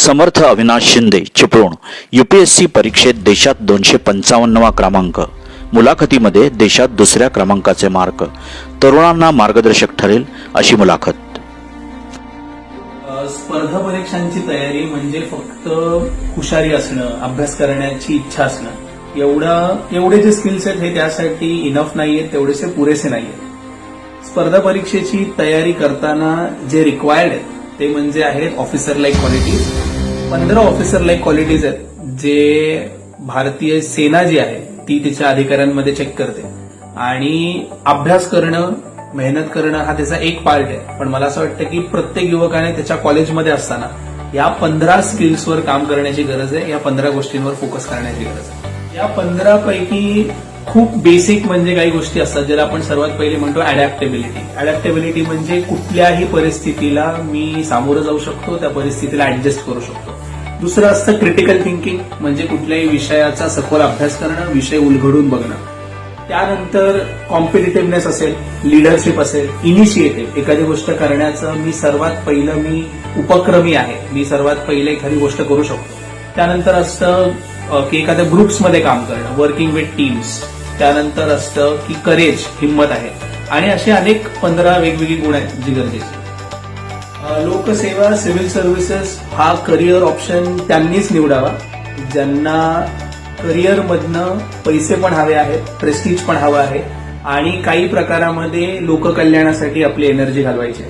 समर्थ Avinash Shinde Chiplun UPSC परीक्षेत देशात दोनशे पंचावन्नवा क्रमांक. मुलाखतीमध्ये देशात दुसऱ्या क्रमांकाचे मार्क. तरुणांना मार्गदर्शक ठरेल अशी मुलाखत. स्पर्धा परीक्षांची तयारी म्हणजे फक्त हुशारी असणं अभ्यास करण्याची इच्छा असणं. एवढा एवढे जे स्किल्स आहेत हे त्यासाठी इनफ नाहीयेत तेवढेसे पुरेसे नाहीयेत. स्पर्धा परीक्षेची तयारी करताना जे रिक्वायर्ड आहेत ते म्हणजे आहेत ऑफिसर लाईक क्वालिटीज पंधरा ऑफिसर लाईक क्वालिटीज आहेत. जे भारतीय सेना जी आहे ती तिच्या अधिकाऱ्यांमध्ये चेक करते. आणि अभ्यास करणं मेहनत करणं हा त्याचा एक पार्ट आहे. पण मला असं वाटतं की प्रत्येक युवकाने त्याच्या कॉलेजमध्ये असताना या पंधरा स्किल्सवर काम करण्याची गरज आहे या पंधरा गोष्टींवर फोकस करण्याची गरज आहे. या पंधरा पैकी खूप बेसिक म्हणजे काही गोष्टी असतात ज्याला आपण सर्वात पहिले म्हणतो अडॅप्टेबिलिटी अडॅप्टेबिलिटी म्हणजे कुठल्याही परिस्थितीला मी सामोरं जाऊ शकतो त्या परिस्थितीला ऍडजस्ट करू शकतो. दुसरं असतं क्रिटिकल थिंकिंग म्हणजे कुठल्याही विषयाचा सखोल अभ्यास करणं विषय उलगडून बघणं. त्यानंतर कॉम्पिटेटिव्हनेस असेल लिडरशिप असेल इनिशिएटिव्ह एखादी गोष्ट करण्याचं मी सर्वात पहिलं मी उपक्रमी आहे. मी सर्वात पहिले एखादी गोष्ट करू शकतो. त्यानंतर असतं की एखाद्या ग्रुप्समध्ये काम करणं वर्किंग विथ टीम्स त्यानंतर असतं की करेज हिंमत आहे. आणि असे अनेक पंधरा वेगवेगळी गुण आहेत जी गरजेची. लोकसेवा सिव्हिल सर्व्हिसेस हा करिअर ऑप्शन त्यांनीच निवडावा. ज्यांना करिअरमधनं पैसे पण हवे आहेत प्रेस्टिज पण हवं आहे आणि काही प्रकारामध्ये लोककल्याणासाठी आपली एनर्जी घालवायची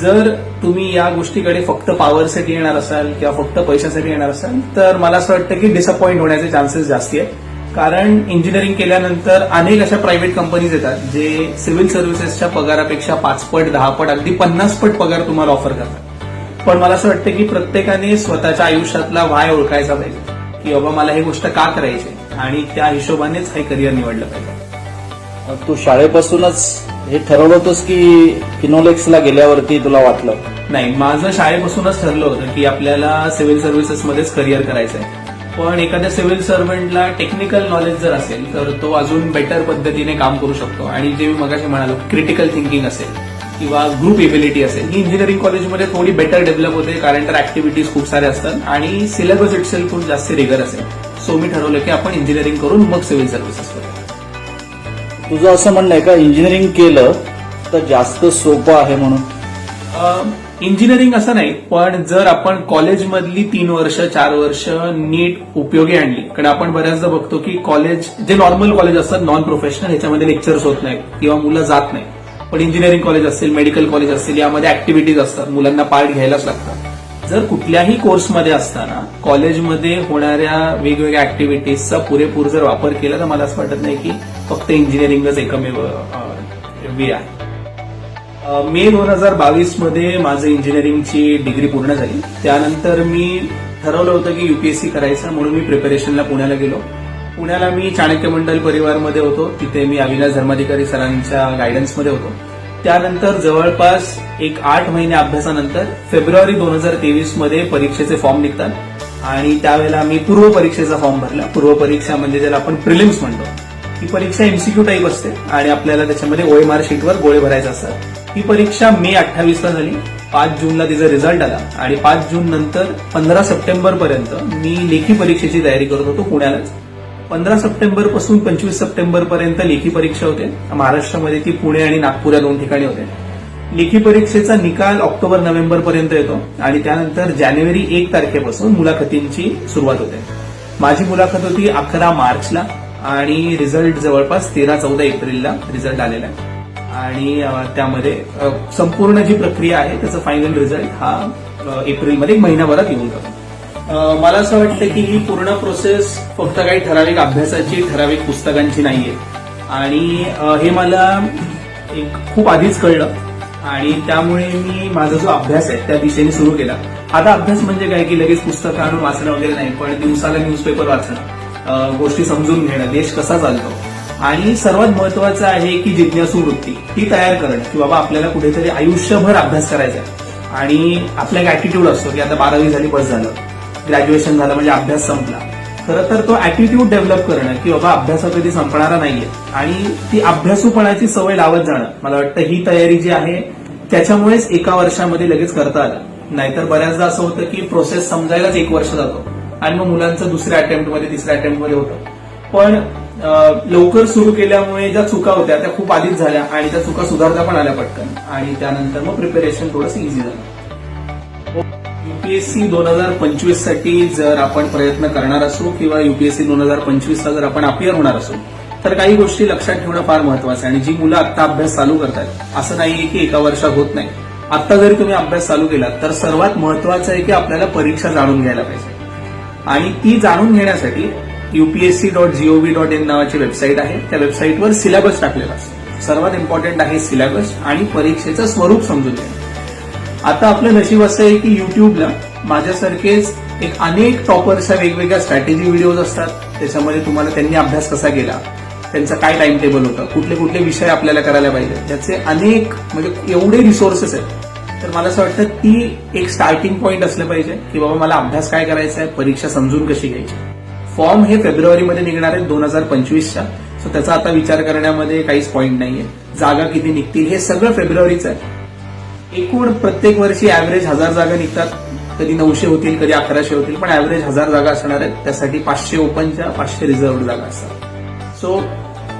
जर तुम्ही या गोष्टीकडे फक्त पॉवरसाठी येणार असाल किंवा फक्त पैशासाठी येणार असाल तर मला असं वाटतं की डिसअपॉइंट होण्याचे चान्सेस जास्ती आहेत. कारण इंजिनिअरिंग केल्यानंतर अनेक अशा प्रायव्हेट कंपनीज येतात जे सिव्हिल सर्व्हिसेसच्या पगारापेक्षा पाच पट दहा पट अगदी पन्नास पट पगार तुम्हाला ऑफर करतात. पण मला असं वाटतं की प्रत्येकाने स्वतःच्या आयुष्यातला वाय ओळखायचा पाहिजे की बाबा मला ही गोष्ट का करायची आणि त्या हिशोबानेच हे करिअर निवडलं पाहिजे. तू शाळेपासूनच हे ठरवलं होतंस की फिनोलेक्सला गेल्यावरती तुला वाटलं? नाही माझं शाळेपासूनच ठरलं होतं की आपल्याला सिव्हिल सर्व्हिसेसमध्येच करिअर करायचं आहे. पण एखाद्या सिव्हिल सर्वंटला टेक्निकल नॉलेज जर असेल तर तो अजून बेटर पद्धतीने काम करू शकतो. आणि जे मी मगाशी म्हणालो क्रिटिकल थिंकिंग असेल किंवा ग्रुप एबिलिटी असेल ही इंजिनिअरिंग कॉलेजमध्ये थोडी बेटर डेव्हलप होते कारण तर ऍक्टिव्हिटीज खूप साऱ्या असतात आणि सिलेबस इटसेल खूप जास्त रिगर असेल. सो मी ठरवलं की आपण इंजिनिअरिंग करून मग सिव्हिल सर्व्हिसेस करू. तुझं असं म्हणणं आहे का इंजिनिअरिंग केलं तर जास्त सोपं आहे म्हणून? इंजिनिअरिंग असं नाही पण जर आपण कॉलेजमधली तीन वर्ष चार वर्ष नीट उपयोगी आणली कारण आपण बऱ्याचदा बघतो की कॉलेज जे नॉर्मल कॉलेज असतात नॉन प्रोफेशनल ह्याच्यामध्ये लेक्चर्स होत नाहीत किंवा मुलं जात नाही पण इंजिनिअरिंग कॉलेज असेल मेडिकल कॉलेज असेल यामध्ये ऍक्टिव्हिटीज असतात मुलांना पार्ट घ्यायलाच लागतात. जर कुठल्याही कोर्समध्ये असताना कॉलेजमध्ये होणाऱ्या वेगवेगळ्या ऍक्टिव्हिटीजचा पुरेपूर जर वापर केला तर मला असं वाटत नाही की फक्त इंजिनिअरिंगच एकमेव वे आहे. मे दोन हजार बावीसमध्ये माझं इंजिनिअरिंगची डिग्री पूर्ण झाली. त्यानंतर मी ठरवलं होतं की युपीएससी करायचं म्हणून मी प्रिपरेशनला पुण्याला गेलो. पुण्याला मी चाणक्य मंडल परिवारमध्ये होतो. तिथे मी अविनाश धर्माधिकारी सरांच्या गायडन्समध्ये होतो. त्यानंतर जवळपास एक आठ महिने अभ्यासानंतर फेब्रुवारी दोन हजार तेवीसमध्ये परीक्षेचे फॉर्म निघतात. आणि त्यावेळेला मी पूर्व परीक्षेचा फॉर्म भरला. पूर्व परीक्षा म्हणजे ज्याला आपण प्रिलिम्स म्हणतो. ही परीक्षा एमसीक्यू टाईप असते आणि आपल्याला त्याच्यामध्ये ओएमआर शीटवर गोळे भरायचे असतात. ही परीक्षा मे अठ्ठावीसला झाली. पाच जूनला तिचा रिझल्ट आला. आणि पाच जून नंतर पंधरा सप्टेंबर पर्यंत मी लेखी परीक्षेची तयारी करत होतो पुण्यालाच. पंधरा सप्टेंबरपासून पंचवीस सप्टेंबर पर्यंत लेखी परीक्षा होते. महाराष्ट्रामध्ये ती पुणे आणि नागपूर या दोन ठिकाणी होते. लेखी परीक्षेचा निकाल ऑक्टोबर नोव्हेंबर पर्यंत येतो. आणि त्यानंतर जानेवारी एक तारखेपासून मुलाखतींची सुरुवात होते. माझी मुलाखत होती अकरा मार्चला. आणि रिझल्ट जवळपास तेरा चौदा एप्रिलला रिझल्ट आलेला आहे. आणि त्यामध्ये संपूर्ण जी प्रक्रिया आहे त्याचा फायनल रिझल्ट हा एप्रिलमध्ये महिनाभरात येऊन जातो. मला असं वाटतं की ही पूर्ण प्रोसेस फक्त काही ठराविक अभ्यासाची ठराविक पुस्तकांची नाहीये. आणि हे मला एक खूप आधीच कळलं. आणि त्यामुळे मी माझा जो अभ्यास आहे त्या दिशेने सुरू केला. आता अभ्यास म्हणजे काय की लगेच पुस्तकं आणून वाचणं वगैरे नाही पण दिवसाला न्यूजपेपर वाचणं. गोष्टी समजून घेणं देश कसा चालतो? आणि सर्वात महत्वाचं आहे की जिज्ञासू वृत्ती ती तयार करणं की बाबा आपल्याला कुठेतरी आयुष्यभर अभ्यास करायचा आहे. आणि आपला एक अॅटिट्यूड असतो की आता बारावी झाली बस झालं. ग्रॅज्युएशन झालं म्हणजे अभ्यास संपला. खरं तर तो अॅटिट्यूड डेव्हलप करणं की बाबा अभ्यास कधी संपणारा नाहीये. आणि ती अभ्यासूपणाची सवय लावत जाणं. मला वाटतं ही तयारी जी आहे त्याच्यामुळेच एका वर्षामध्ये लगेच करता आलं. नाहीतर बऱ्याचदा असं होतं की प्रोसेस समजायलाच एक वर्ष जातो. आणि मग मुलांचं दुसऱ्या अटेम्प्टमध्ये तिसऱ्या अटेम्प्टमध्ये होतं. पण लवकर सुरू केल्यामुळे ज्या चुका होत्या त्या खूप आधीच झाल्या आणि त्या चुका सुधारता पण आल्या पटकन. आणि त्यानंतर मग प्रिपरेशन थोडंसं इझी झालं. युपीएससी दोन हजार पंचवीससाठी जर आपण प्रयत्न करणार असू किंवा युपीएससी दोन हजार पंचवीसला जर आपण अपियर होणार असू तर काही गोष्टी लक्षात ठेवणं फार महत्वाचं आहे. आणि जी मुलं आता अभ्यास चालू करतात असं नाहीये की एका वर्षात होत नाही. आता जरी तुम्ही अभ्यास चालू केलात तर सर्वात महत्वाचं आहे की आपल्याला परीक्षा जाणून घ्यायला पाहिजे. आणि ती जाणून घेण्यासाठी UPSC dot gov dot in नावाची वेबसाईट आहे. त्या वेबसाईटवर सिलेबस टाकलेला असतो. सर्वात इम्पॉर्टंट आहे सिलेबस आणि परीक्षेचं स्वरूप समजून घेणं. आता आपलं नशीब असं आहे की युट्यूबला माझ्यासारखेच एक अनेक टॉपरच्या वेगवेगळ्या स्ट्रॅटेजी व्हिडिओज असतात. त्याच्यामध्ये तुम्हाला त्यांनी अभ्यास कसा केला त्यांचं काय टाइम टेबल होतं कुठले कुठले विषय आपल्याला करायला पाहिजे त्याचे अनेक म्हणजे एवढे रिसोर्सेस आहेत. तर मला असं वाटतं ती एक स्टार्टिंग पॉईंट असलं पाहिजे की बाबा मला अभ्यास काय करायचा आहे परीक्षा समजून कशी घ्यायची. फॉर्म हे फेब्रुवारीमध्ये निघणार आहे दोन हजार पंचवीसच्या. सो त्याचा आता विचार करण्यामध्ये काहीच पॉईंट नाहीये. जागा किती निघतील हे सगळं फेब्रुवारीचं आहे. एकूण प्रत्येक वर्षी ऍव्हरेज हजार जागा निघतात. कधी नऊशे होतील कधी अकराशे होतील पण ऍव्हरेज हजार जागा असणार आहेत. त्यासाठी पाचशे ओपनच्या पाचशे रिझर्व्ह जागा असतात. सो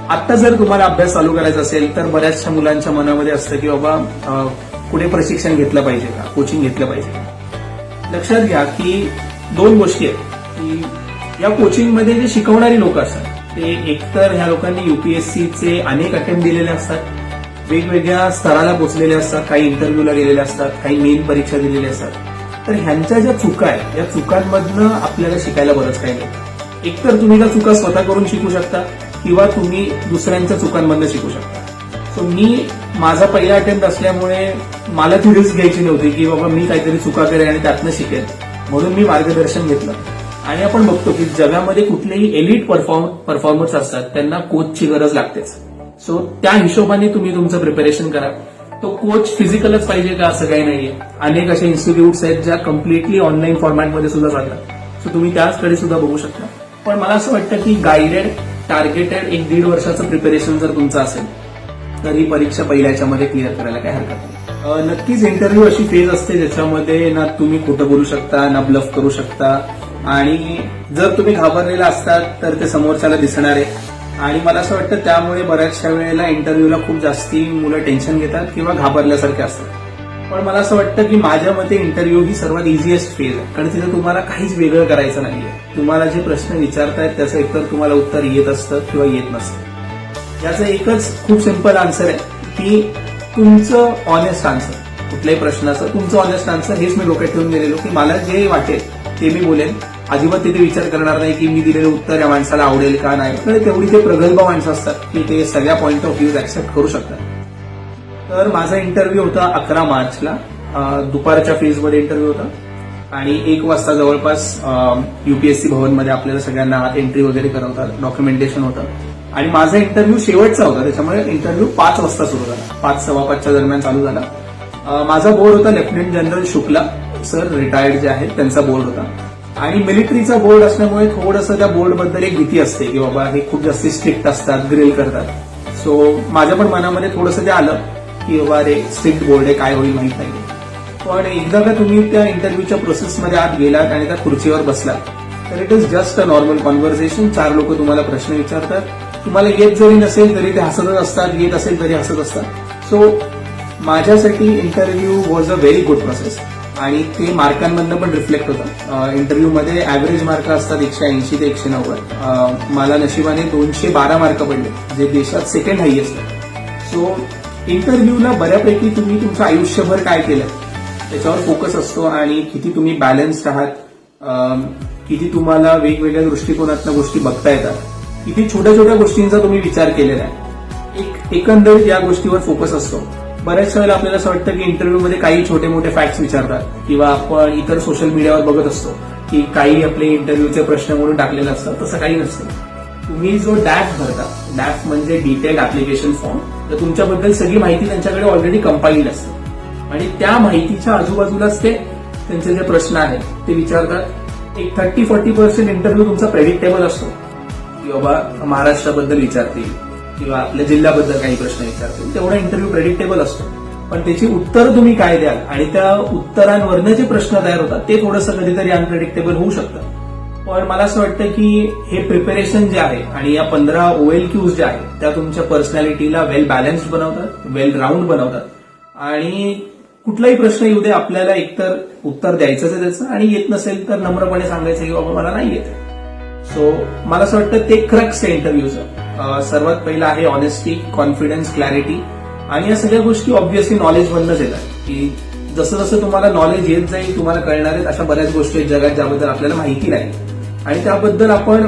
आता जर तुम्हाला अभ्यास चालू करायचा असेल तर बऱ्याचशा मुलांच्या मनामध्ये असतं की बाबा पुढे प्रशिक्षण घेतलं पाहिजे का? कोचिंग घेतलं पाहिजे का? लक्षात घ्या की दोन गोष्टी आहेत. की या कोचिंगमध्ये जे शिकवणारी लोक असतात ते एकतर ह्या लोकांनी युपीएससीचे अनेक अटेम्प्ट दिलेले असतात वेगवेगळ्या स्तराला पोचलेले असतात काही इंटरव्ह्यूला गेलेले असतात काही मेन परीक्षा दिलेल्या असतात. तर ह्यांच्या ज्या चुका आहेत या चुकांमधनं आपल्याला शिकायला बरंच काही नाही एकतर तुम्ही त्या चुका स्वतः करून शिकू शकता किंवा तुम्ही दुसऱ्यांच्या चुकांमधनं शिकू शकता. सो मी माझा पहिला अटेम्प्ट असल्यामुळे मला ती रिस्क घ्यायची नव्हती की बाबा मी काहीतरी चुका करेन आणि त्यातनं शिकेन. म्हणून मी मार्गदर्शन घेतलं. आणि आपण बघतो की जगामध्ये कुठलेही एलिट परफॉर्म परफॉर्मर्स असतात त्यांना कोचची गरज लागतेच. सो त्या हिशोबाने तुम्ही तुमचं प्रिपरेशन करा. तो कोच फिजिकलच पाहिजे का असं काही नाहीये. अनेक असे इन्स्टिट्यूट्स आहेत ज्या कम्प्लिटली ऑनलाईन फॉर्मॅटमध्ये सुद्धा चालतात. सो तुम्ही त्याचकडे सुद्धा बघू शकता. पण मला असं वाटतं की गायडेड टार्गेटेड एक दीड वर्षाचं प्रिपरेशन जर तुमचं असेल तर ही परीक्षा पहिल्या याच्यामध्ये क्लिअर करायला काही हरकत नाही. नक्कीच इंटरव्ह्यू अशी फेज असते ज्याच्यामध्ये ना तुम्ही खोटं बोलू शकता ना ब्लफ करू शकता. आणि जर तुम्ही घाबरलेला असतात तर ते समोरच्याला दिसणार आहे. आणि मला असं वाटतं त्यामुळे बऱ्याचशा वेळेला इंटरव्ह्यूला खूप जास्ती मुलं टेन्शन घेतात किंवा घाबरल्यासारखे असतात. पण मला असं वाटतं की माझ्या मते इंटरव्ह्यू ही सर्वात इझिएस्ट फेज आहे. कारण तिथे तुम्हाला काहीच वेगळं करायचं नाहीये. तुम्हाला जे प्रश्न विचारतायत त्याचं एकतर तुम्हाला उत्तर येत असतं किंवा येत नसतं. याचं एकच खूप सिंपल आन्सर आहे की तुमचं ऑनेस्ट आन्सर कुठल्याही प्रश्नाचं तुमचं ऑनेस्ट आन्सर हेच मी डोक्यात ठेवून गेलेलो की मला जे वाटेल ते मी बोलेन. अजिबात तिथे विचार करणार नाही की मी दिलेलं उत्तर या माणसाला आवडेल का नाही. तर तेवढी ते प्रगल्भ माणसं असतात की ते सगळ्या पॉईंट ऑफ व्ह्यूज ऍक्सेप्ट करू शकतात. तर माझा इंटरव्ह्यू होता अकरा मार्चला. दुपारच्या फेजमध्ये इंटरव्ह्यू होता. आणि एक वाजता जवळपास युपीएससी भवनमध्ये आपल्याला सगळ्यांना एंट्री वगैरे करवतात. डॉक्युमेंटेशन होतं. आणि माझा इंटरव्ह्यू शेवटचा होता. त्याच्यामुळे इंटरव्ह्यू पाच वाजता सुरू झाला. पाच सव्वा पाचच्या दरम्यान चालू झाला. माझा बोर्ड होता lieutenant general Shukla. Sir retired जे आहेत त्यांचा बोर्ड होता. आणि मिलिटरीचा बोर्ड असल्यामुळे थोडंसं त्या बोर्डबद्दल एक भीती असते की बाबा हे खूप जास्त स्ट्रिक्ट असतात ग्रिल करतात. सो माझ्या पण मनामध्ये थोडंसं ते आलं की बाबा रे स्ट्रिक्ट बोर्ड आहे काय होईल माहीत नाही. पण एकदा का तुम्ही त्या इंटरव्ह्यूच्या प्रोसेसमध्ये आत गेलात आणि त्या खुर्चीवर बसलात तर it is just a normal conversation चार लोक तुम्हाला प्रश्न विचारतात तुम्हाला येत जरी नसेल तरी ते हसतच असतात येत असेल तरी हसत असतात. सो माझ्यासाठी interview was a very good process आणि ते मार्कांमधनं पण रिफ्लेक्ट होतं. इंटरव्ह्यूमध्ये ऍव्हरेज मार्क असतात एकशे ऐंशी ते एकशे नव्वद. मला नशिबाने दोनशे बारा मार्क पडले जे देशात सेकंड हायएस्ट आहे. सो इंटरव्ह्यूला बऱ्यापैकी तुम्ही तुमचं आयुष्यभर काय केलं? त्याच्यावर फोकस असतो आणि किती तुम्ही बॅलन्स्ड आहात? किती तुम्हाला वेगवेगळ्या दृष्टिकोनातनं गोष्टी बघता येतात? किती छोट्या छोट्या गोष्टींचा तुम्ही विचार केलेला आहे. एक एकंदरीत या गोष्टीवर फोकस असतो. बऱ्याच वेळेला आपल्याला असं वाटतं की इंटरव्ह्यूमध्ये काही छोटे मोठे फॅक्ट्स विचारतात किंवा आपण इतर सोशल मीडियावर बघत असतो की काही आपले इंटरव्ह्यूचे प्रश्न म्हणून टाकलेले असतात तसं काही नसतं. तुम्ही जो डॅफ भरता डॅफ म्हणजे डिटेल ऍप्लिकेशन फॉर्म तर तुमच्याबद्दल सगळी माहिती त्यांच्याकडे ऑलरेडी कंपाईल्ड असते. आणि त्या माहितीच्या आजूबाजूलाच ते त्यांचे जे प्रश्न आहेत ते विचारतात. एक थर्टी फोर्टी पर्सेंट इंटरव्ह्यू तुमचा प्रेडिक्टेबल असतो. की बाबा महाराष्ट्राबद्दल विचारतील किंवा आपल्या जिल्ह्याबद्दल काही प्रश्न विचारतील तेवढा इंटरव्ह्यू प्रेडिक्टेबल असतो. पण त्याची उत्तर तुम्ही काय द्याल? आणि त्या उत्तरांवरनं जे प्रश्न तयार होतात ते थोडंसं कधीतरी अनप्रेडिक्टेबल होऊ शकतं. पण मला असं वाटतं की हे प्रिपरेशन जे आहे आणि या पंधरा ओएल क्यूज ज्या आहेत त्या तुमच्या पर्सनॅलिटीला वेल बॅलन्स्ड बनवतात वेल राऊंड बनवतात. आणि कुठलाही प्रश्न येऊ दे आपल्याला एकतर उत्तर द्यायचंच आहे त्याचं आणि येत नसेल तर नम्रपणे सांगायचं की बाबा मला नाही येत. सो मला असं वाटतं ते क्रक्स आहे इंटरव्ह्यूचं सर्वात पहिलं आहे ऑनेस्टी कॉन्फिडन्स क्लॅरिटी आणि या सगळ्या गोष्टी ऑब्व्हियसली नॉलेज मधनच येतात. की जसं जसं तुम्हाला नॉलेज येत जाईल तुम्हाला कळणार आहेत अशा बऱ्याच गोष्टी आहेत जगात ज्याबद्दल आपल्याला माहिती नाही. आणि त्याबद्दल आपण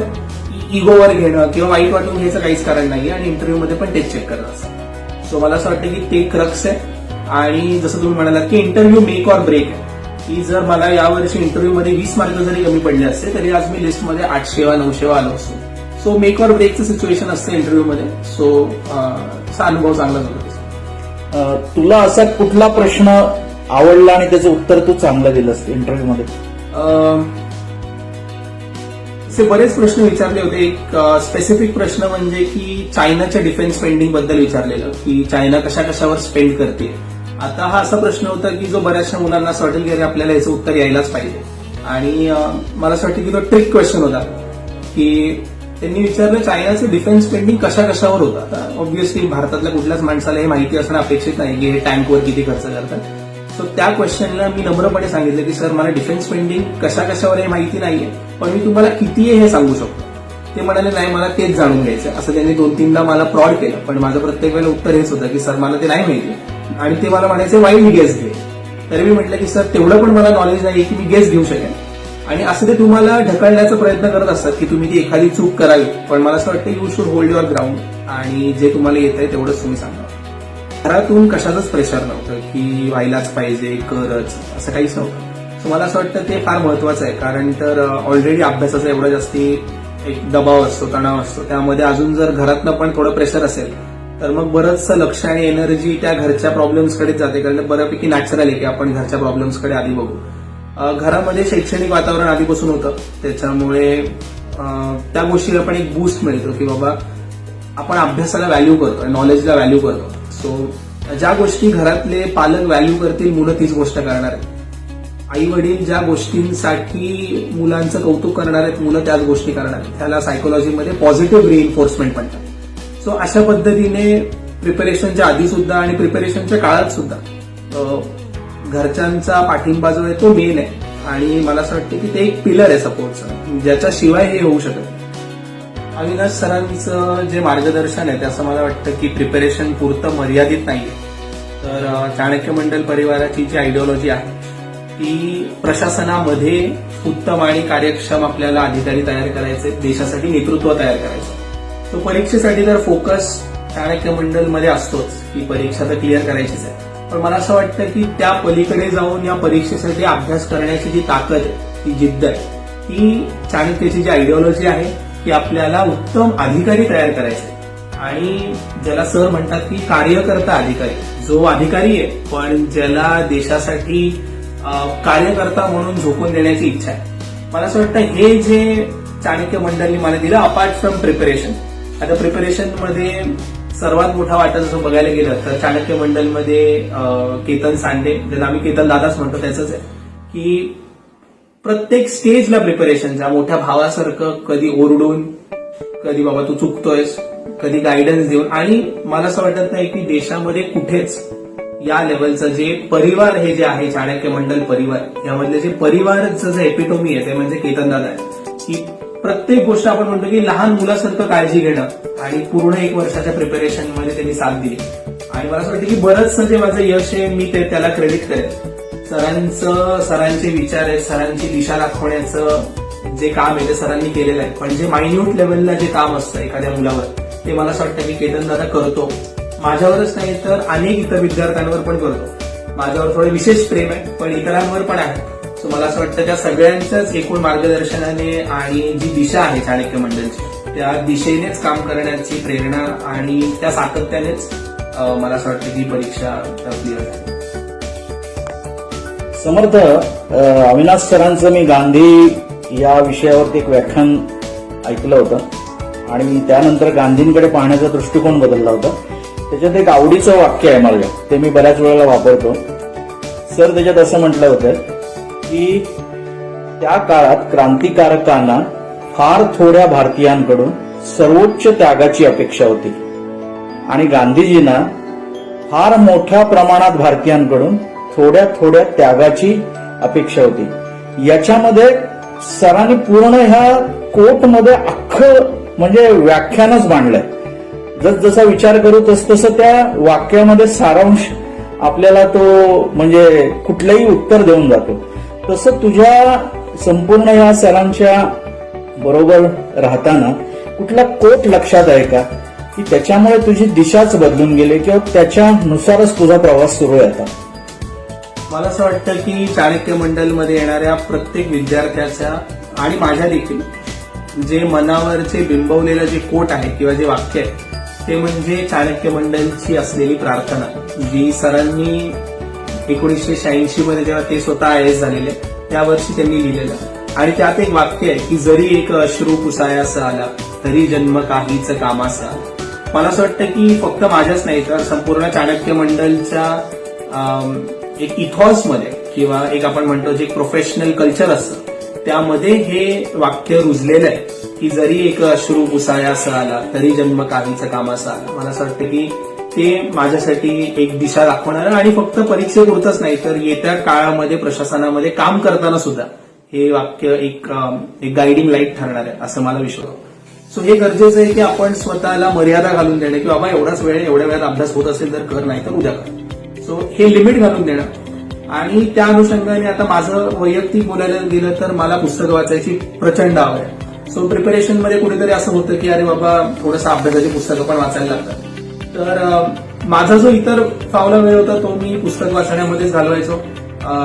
इगोवर घेणं किंवा वाईट वाटून घ्यायचं काहीच कारण नाही आणि इंटरव्ह्यू मध्ये पण तेच चेक करत असतात सो मला असं वाटतं की ते क्रक्स आहे. आणि जसं तुम्ही म्हणालात की इंटरव्ह्यू मेक ऑर ब्रेक आहे. की जर मला यावर्षी इंटरव्ह्यू मध्ये वीस मार्क जरी कमी पडले असते तरी आज मी लिस्टमध्ये आठशे वा नऊशे वा आलो असतो. सो मेक ऑर ब्रेकचं सिच्युएशन असतं इंटरव्ह्यू मध्ये सो असा अनुभव चांगला झाला तुला असा कुठला प्रश्न आवडला आणि त्याचं उत्तर तू चांगलं दिलंस इंटरव्ह्यू मध्ये अं, असे बरेच प्रश्न विचारले होते. एक स्पेसिफिक प्रश्न म्हणजे की चायनाच्या डिफेन्स स्पेंडिंगबद्दल विचारलेलं की चायना कशा कशावर स्पेंड करते. आता हा असा प्रश्न होता की जो बऱ्याचशा मुलांना असं वाटेल की अरे आपल्याला याचं उत्तर यायलाच पाहिजे. आणि मला असं वाटतं की तो ट्रिक क्वेश्चन होता की त्यांनी विचारलं चायनाचं डिफेन्स स्पेंडिंग कशा कशावर होतं? आता ऑब्व्हियसली भारतातल्या कुठल्याच माणसाला हे माहिती असणं अपेक्षित नाही की हे टँकवर किती खर्च करतात. सो त्या क्वेश्चनला मी नम्रपणे सांगितलं की सर मला डिफेन्स स्पेंडिंग कशा कशावर हे माहिती नाहीये पण मी तुम्हाला किती आहे हे सांगू शकतो. ते म्हणाले नाही मला तेच जाणून घ्यायचं असं त्यांनी दोन तीनदा मला प्रॉड केलं. पण माझं प्रत्येक वेळेला उत्तर हेच होतं की सर मला ते नाही माहिती. आणि ते मला म्हणायचे वाईल्ड गेस घे तर मी म्हटलं की सर तेवढं पण मला नॉलेज नाही की मी गेस घेऊ शकेन. आणि असं ते तुम्हाला ढकलण्याचा प्रयत्न करत असतात की तुम्ही ती एखादी चूक करावी. पण मला असं वाटतं you should hold your ground आणि जे तुम्हाला येत आहे तेवढंच तुम्ही सांगा. घरातून कशाचंच प्रेशर नव्हतं की व्हायलाच पाहिजे करच. असं काहीच नव्हतं. सो मला असं वाटतं ते फार महत्वाचं आहे. कारण तर ऑलरेडी अभ्यासाचा एवढा जास्ती एक दबाव असतो तणाव असतो. त्यामध्ये अजून जर घरातनं पण थोडं प्रेशर असेल तर मग बरंचसं लक्ष आणि एनर्जी त्या घरच्या प्रॉब्लेम्सकडेच जाते. कारण बऱ्यापैकी नॅचरल आहे की आपण घरच्या प्रॉब्लेम्सकडे आधी बघू. घरामध्ये शैक्षणिक वातावरण आधीपासून होतं. त्याच्यामुळे त्या गोष्टीला पण एक बूस्ट मिळतो की बाबा आपण अभ्यासाला व्हॅल्यू करतो नॉलेजला व्हॅल्यू करतो. सो ज्या गोष्टी घरातले पालक व्हॅल्यू करतील मुलं तीच गोष्ट करणार आहे आई वडील ज्या गोष्टींसाठी मुलांचं कौतुक करणार आहेत मुलं त्याच गोष्टी करणार आहेत. त्याला सायकोलॉजीमध्ये पॉझिटिव्ह रिइन्फोर्समेंट म्हणतात. सो अशा पद्धतीने प्रिपरेशनच्या आधी सुद्धा आणि प्रिपरेशनच्या काळात सुद्धा घरच्यांचा पाठिंबा जो आहे तो मेन आहे. आणि मला असं वाटतं की ते एक पिलर आहे सपोर्टचं ज्याच्याशिवाय हे होऊ शकत अविनाश सरांचं जे मार्गदर्शन आहे त्याचं असं मला वाटतं की प्रिपरेशन पुरतं मर्यादित नाहीये. तर चाणक्य मंडल परिवाराची जी आयडिओलॉजी आहे की प्रशासनामध्ये उत्तम आणि कार्यक्षम आपल्याला अधिकारी तयार करायचे देशासाठी नेतृत्व तयार करायचं. तो परीक्षेसाठी तर फोकस चाणक्य मंडलमध्ये असतोच की परीक्षा तर क्लिअर करायचीच आहे. पण मला असं वाटतं की त्या पलीकडे जाऊन या परीक्षेसाठी अभ्यास करण्याची जी ताकद आहे ती जिद्द आहे ती चाणक्याची जी आयडिओलॉजी आहे ती आपल्याला उत्तम अधिकारी तयार करायचे. आणि ज्याला सर म्हणतात की कार्यकर्ता अधिकारी जो अधिकारी आहे पण ज्याला देशासाठी कार्यकर्ता म्हणून झोकून देण्याची इच्छा आहे. मला असं वाटतं हे जे चाणक्य मंडळांनी मला दिलं अपार्ट फ्रॉम प्रिपरेशन आता प्रिपरेशनमध्ये सर्वात मोठा वाटा जसं बघायला गेलं तर चाणक्य मंडलमध्ये केतन सांडे ज्याला आम्ही केतन दादाच म्हणतो त्याच आहे की प्रत्येक स्टेजला प्रिपरेशनचा मोठ्या भावासारखं कधी ओरडून कधी बाबा तू चुकतोयस कधी गायडन्स देऊन आणि मला असं वाटत नाही की देशामध्ये कुठेच या लेवलचं जे परिवार हे जे आहे चाणक्य मंडल परिवार यामधले जे परिवारचं जे एपिटोमी आहे ते म्हणजे केतन दादा आहे की प्रत्येक गोष्ट आपण म्हणतो की लहान मुलासारखं काळजी घेणं आणि पूर्ण एक वर्षाच्या प्रिपरेशनमध्ये त्यांनी साथ दिली. आणि मला असं वाटतं की बरंचसं जे माझं यश आहे मी ते त्याला क्रेडिट करेन. सरांचं सरांचे विचार आहेत सरांची दिशा दाखवण्याचं जे काम आहे ते सरांनी केलेलं आहे. पण जे मायन्यूट लेवलला जे काम असतं एखाद्या मुलावर ते मला असं वाटतं की केतन दादा करतो. माझ्यावरच नाही तर अनेक इतर विद्यार्थ्यांवर पण करतो माझ्यावर थोडं विशेष प्रेम आहे पण इतरांवर पण आहे. सो मला असं वाटतं त्या सगळ्यांच्याच एकूण मार्गदर्शनाने आणि जी दिशा आहे चाणक्य मंडळची त्या दिशेनेच काम करण्याची प्रेरणा आणि त्या सातत्यानेच मला असं वाटतं की ही परीक्षा क्लिअर झाली समर्थ अविनाश सरांचं मी गांधी या विषयावरती एक व्याख्यान ऐकलं होतं आणि त्यानंतर गांधींकडे पाहण्याचा दृष्टिकोन बदलला होता. त्याच्यात एक आवडीचं वाक्य आहे मला ते मी बऱ्याच वेळेला वापरतो. सर त्याच्यात असं म्हटलं होतं की त्या काळात क्रांतिकारकांना फार थोड्या भारतीयांकडून सर्वोच्च त्यागाची अपेक्षा होती. आणि गांधीजींना फार मोठ्या प्रमाणात भारतीयांकडून थोड्या थोड्या त्यागाची अपेक्षा होती. याच्यामध्ये सरांनी पूर्ण ह्या कोटमध्ये अख्खं म्हणजे व्याख्यानच मांडलंय. जसजसा विचार करू तस तसं त्या वाक्यामध्ये सारांश आपल्याला तो म्हणजे कुठलंही उत्तर देऊन जातो. तसं तुझ्या संपूर्ण या सरांच्या बरोबर राहताना कुठला कोट लक्षात आहे का? की त्याच्यामुळे तुझी दिशाच बदलून गेली किंवा त्याच्यानुसारच तुझा प्रवास सुरू आहे आता? मला असं वाटतं की चाणक्य मंडलमध्ये येणाऱ्या प्रत्येक विद्यार्थ्याच्या आणि माझ्या देखील जे मनावरचे बिंबवलेलं जे कोट आहे किंवा जे वाक्य आहे ते म्हणजे चाणक्य मंडळची असलेली प्रार्थना जी सरांनी एकोणीसशे शहाऐंशी मध्ये जेव्हा ते स्वतः आय एस झालेले त्या वर्षी त्यांनी लिहिलेलं. आणि त्यात एक वाक्य आहे की जरी एक अश्रू पुसायास आला तरी जन्म काहीच कामाचा मला असं वाटतं की फक्त माझ्याच नाही तर संपूर्ण चाणक्य मंडळच्या एक इथॉसमध्ये किंवा एक आपण म्हणतो जे प्रोफेशनल कल्चर असतं त्यामध्ये हे वाक्य रुजलेलं आहे. की जरी एक अश्रू पुसायास आला तरी जन्म काहीच कामाचा आला मला असं वाटतं की ते माझ्यासाठी एक दिशा दाखवणार आणि फक्त परीक्षेपुरतच नाही तर येत्या काळामध्ये प्रशासनामध्ये काम करताना सुद्धा हे वाक्य एक एक गायडिंग लाइट ठरणार आहे असं मला विश्वास सो हे गरजेचं आहे की आपण स्वतःला मर्यादा घालून देणं की बाबा एवढाच वेळ एवढ्या वेळात अभ्यास होत असेल तर कर नाही तर उद्या कर. सो हे लिमिट घालून देणं. आणि त्या अनुषंगाने आता माझं वैयक्तिक बोलायला गेलं तर मला पुस्तकं वाचायची प्रचंड आवड आहे. सो प्रिपरेशनमध्ये कुठेतरी असं होतं की अरे बाबा थोडंसं अभ्यासाची पुस्तकं पण वाचायला लागतात. तर माझा जो इतर फावला वेळ होता तो मी पुस्तक वाचण्यामध्येच घालवायचो.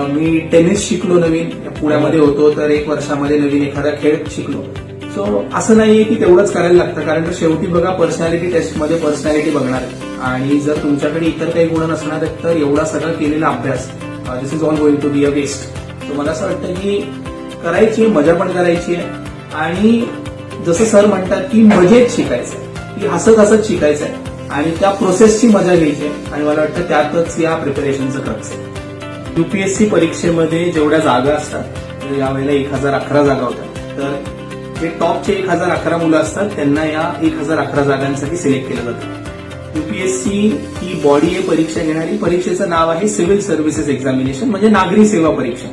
मी टेनिस शिकलो नवीन पुण्यामध्ये होतो तर एक वर्षामध्ये नवीन एखादा खेळ शिकलो. सो असं नाहीये की तेवढंच करायला लागतं कारण तर शेवटी बघा पर्सनॅलिटी टेस्टमध्ये पर्सनॅलिटी बघणार आहे. आणि जर तुमच्याकडे इतर काही गुण नसणार आहेत तर एवढा सगळा केलेला अभ्यास this is all going to be a waste तर मला असं वाटतं की करायची आहे, मजा पण करायची आहे. आणि जसं सर म्हणतात की मजेत शिकायचं की हसत हसत शिकायचं आहे आणि त्या प्रोसेसची मजा घ्यायची आहे. आणि मला वाटतं त्यातच या प्रिपरेशनचं खर्च आहे. युपीएससी परीक्षेमध्ये जेवढ्या जागा असतात म्हणजे यावेळेला एक हजार अकरा जागा होत्या तर जे टॉपचे एक हजार अकरा मुलं असतात त्यांना या एक हजार अकरा जागांसाठी सिलेक्ट केलं जातं. युपीएससी ही बॉडी आहे परीक्षा घेणारी. परीक्षेचं नाव आहे सिव्हिल सर्व्हिसेस एक्झामिनेशन म्हणजे नागरी सेवा परीक्षा.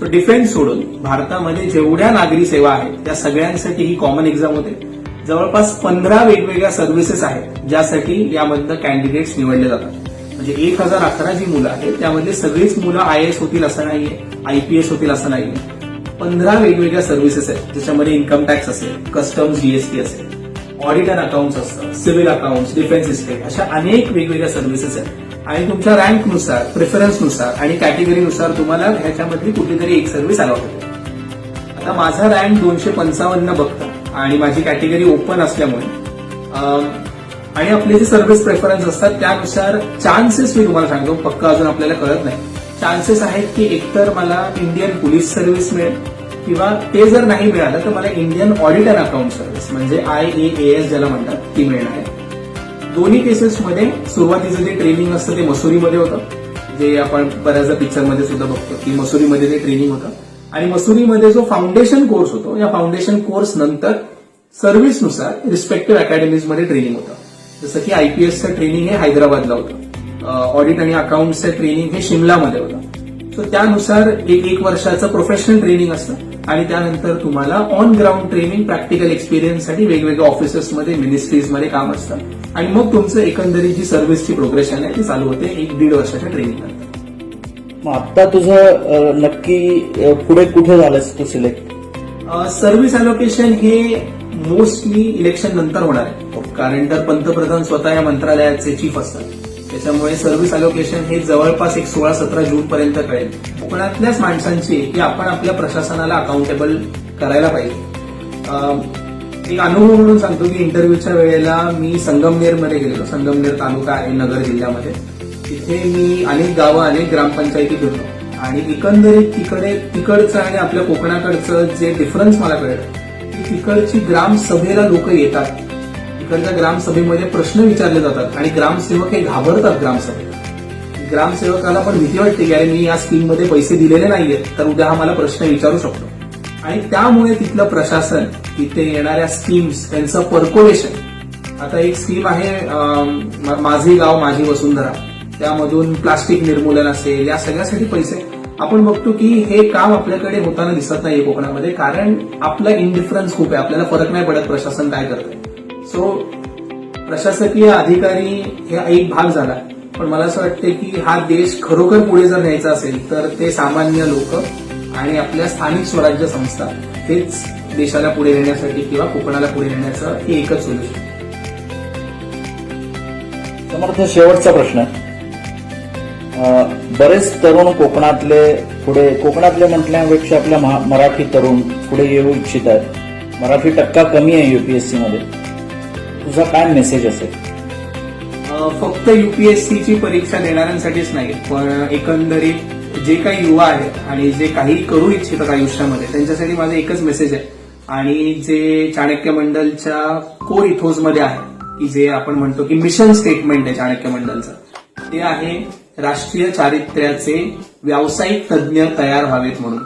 सो डिफेन्स सोडून भारतामध्ये जेवढ्या नागरी सेवा आहेत त्या सगळ्यांसाठी ही कॉमन एक्झाम होते. जवळपास पंधरा वेगवेगळ्या सर्व्हिसेस आहेत ज्यासाठी यामधनं कॅन्डिडेट्स निवडले जातात. म्हणजे एक हजार अकरा जी मुलं आहेत त्यामध्ये सगळीच मुलं आय एस होतील असं नाहीये आयपीएस होतील असं नाहीये. पंधरा वेगवेगळ्या सर्व्हिसेस आहेत ज्याच्यामध्ये इन्कम टॅक्स असेल कस्टम्स जीएसटी असेल ऑडिट अँड अकाउंट्स असतं सिव्हिल अकाउंट्स डिफेन्स इस्टेट अशा अनेक वेगवेगळ्या सर्व्हिसेस आहेत. आणि तुमच्या रँकनुसार प्रेफरन्सनुसार आणि कॅटेगरीनुसार तुम्हाला ह्याच्यामधली कुठलीतरी एक सर्व्हिस अलॉट होते आता माझा रँक दोनशे पंचावन्न बघता आणि माझी कॅटेगरी ओपन असल्यामुळे आणि आपले जे सर्व्हिस प्रेफरन्स असतात त्यानुसार चान्सेस मी तुम्हाला सांगतो. पक्क अजून आपल्याला कळत नाही. चान्सेस आहेत की एकतर मला इंडियन पोलीस सर्व्हिस मिळेल किंवा ते जर नाही मिळालं तर मला इंडियन ऑडिटर अकाउंट सर्व्हिस म्हणजे आय ए एस ज्याला म्हणतात ती मिळणार आहे. दोन्ही केसेसमध्ये सुरुवातीचं जे ट्रेनिंग असतं ते मसुरीमध्ये होतं. जे आपण बऱ्याचदा पिक्चरमध्ये सुद्धा बघतो की मसुरीमध्ये ते ट्रेनिंग होतं. आणि मसुरीमध्ये जो फाउंडेशन कोर्स होतो या फाउंडेशन कोर्स नंतर सर्व्हिसनुसार रिस्पेक्टिव्ह अकॅडमीजमध्ये ट्रेनिंग होतं. जसं की आयपीएसचं ट्रेनिंग हे हैदराबादला होतं. ऑडिट आणि अकाउंटचं ट्रेनिंग हे शिमलामध्ये होतं. सो त्यानुसार एक एक वर्षाचं प्रोफेशनल ट्रेनिंग असतं. आणि त्यानंतर तुम्हाला ऑन ग्राउंड ट्रेनिंग प्रॅक्टिकल एक्सपिरियन्ससाठी वेगवेगळ्या ऑफिसेसमध्ये मिनिस्ट्रीजमध्ये काम असतं. आणि मग तुमचं एकंदरीत जी सर्व्हिसची प्रोग्रेशन आहे ती चालू होते एक दीड वर्षाच्या ट्रेनिंग नंतर मग आता तुझं नक्की पुढे कुठे झालंस तू सिलेक्ट सर्व्हिस अलोकेशन हे मोस्टली इलेक्शन नंतर होणार आहे. कारण तर पंतप्रधान स्वतः या मंत्रालयाचे चीफ असतात. त्याच्यामुळे सर्व्हिस अलोकेशन हे जवळपास एक सोळा सतरा जून पर्यंत कळेल. कोकणातल्याच माणसांची की आपण आपल्या प्रशासनाला अकाउंटेबल करायला पाहिजे. अं, एक अनुभव म्हणून सांगतो की इंटरव्ह्यूच्या वेळेला मी संगमनेरमध्ये गेलेलो. संगमनेर तालुका आहे नगर जिल्ह्यामध्ये. तिथे मी अनेक गावं अनेक ग्रामपंचायती फिरलो आणि एकंदरीत तिकडे तिकडचं आणि आपल्या कोकणाकडचं जे डिफरन्स मला कळलं की तिकडची ग्रामसभेला लोक येतात. तिकडच्या ग्रामसभेमध्ये प्रश्न विचारले जातात आणि ग्रामसेवक हे घाबरतात ग्रामसभेला. ग्रामसेवकाला पण भीती वाटते की अरे मी या स्कीममध्ये पैसे दिलेले नाहीयेत तर उद्या हा मला प्रश्न विचारू शकतो. आणि त्यामुळे तिथलं प्रशासन तिथे येणाऱ्या स्कीम्स त्यांचं पर्कोलेशन आता एक स्कीम आहे माझे गाव माझी वसुंधरा. त्यामधून प्लास्टिक निर्मूलन असेल या सगळ्यासाठी पैसे. आपण बघतो की हे काम आपल्याकडे होताना दिसत नाहीये कोकणामध्ये कारण आपला इनडिफरन्स खूप आहे. आपल्याला फरक नाही पडत प्रशासन काय करतंय. सो प्रशासकीय अधिकारी हे एक भाग झाला. पण मला असं वाटतं की हा देश खरोखर पुढे जर न्यायचा असेल तर ते सामान्य लोक आणि आपल्या स्थानिक स्वराज्य संस्था हेच देशाला पुढे नेण्यासाठी किंवा कोकणाला पुढे नेण्याचं हे एकच सोल्युशन समर्थ शेवटचा प्रश्न. बरेच तरुण कोकणातले पुढे कोकणातले म्हटल्यापेक्षा आपल्या मराठी तरुण पुढे येऊ इच्छित आहेत. मराठी टक्का कमी आहे युपीएससी मध्ये. तुझा काय मेसेज असेल? फक्त युपीएससीची परीक्षा देणाऱ्यांसाठीच नाही पण एकंदरीत जे काही युवा आहेत आणि जे काही करू इच्छितात आयुष्यामध्ये त्यांच्यासाठी माझा एकच मेसेज आहे. आणि जे चाणक्य मंडलच्या कोर इथोजमध्ये आहे की जे आपण म्हणतो की मिशन स्टेटमेंट आहे चाणक्य मंडलचं ते आहे राष्ट्रीय चारित्र्याचे व्यावसायिक तज्ज्ञ तयार व्हावेत म्हणून.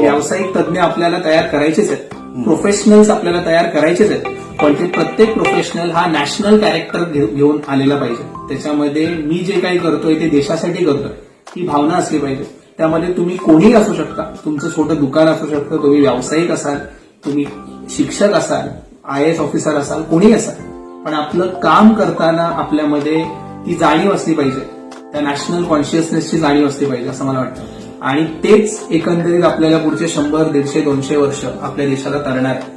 व्यावसायिक तज्ज्ञ आपल्याला तयार करायचेच आहेत. प्रोफेशनल्स आपल्याला तयार करायचेच आहेत. पण ते प्रत्येक प्रोफेशनल हा नॅशनल कॅरेक्टर घेऊन आलेला पाहिजे. त्याच्यामध्ये मी जे काही करतोय ते देशासाठी करतोय. ही भावना असली पाहिजे. त्यामध्ये तुम्ही कोणीही असू शकता. तुमचं छोटं दुकान असू शकतं तुम्ही व्यावसायिक असाल तुम्ही शिक्षक असाल आय एस ऑफिसर असाल कोणीही असाल. पण आपलं काम करताना आपल्यामध्ये ती जाणीव असली पाहिजे. त्या नॅशनल कॉन्शियसनेसची जाणीव असली पाहिजे असं मला वाटतं. आणि तेच एकंदरीत आपल्याला पुढचे शंभर दीडशे दोनशे वर्ष आपल्या देशाला तरणार आहे.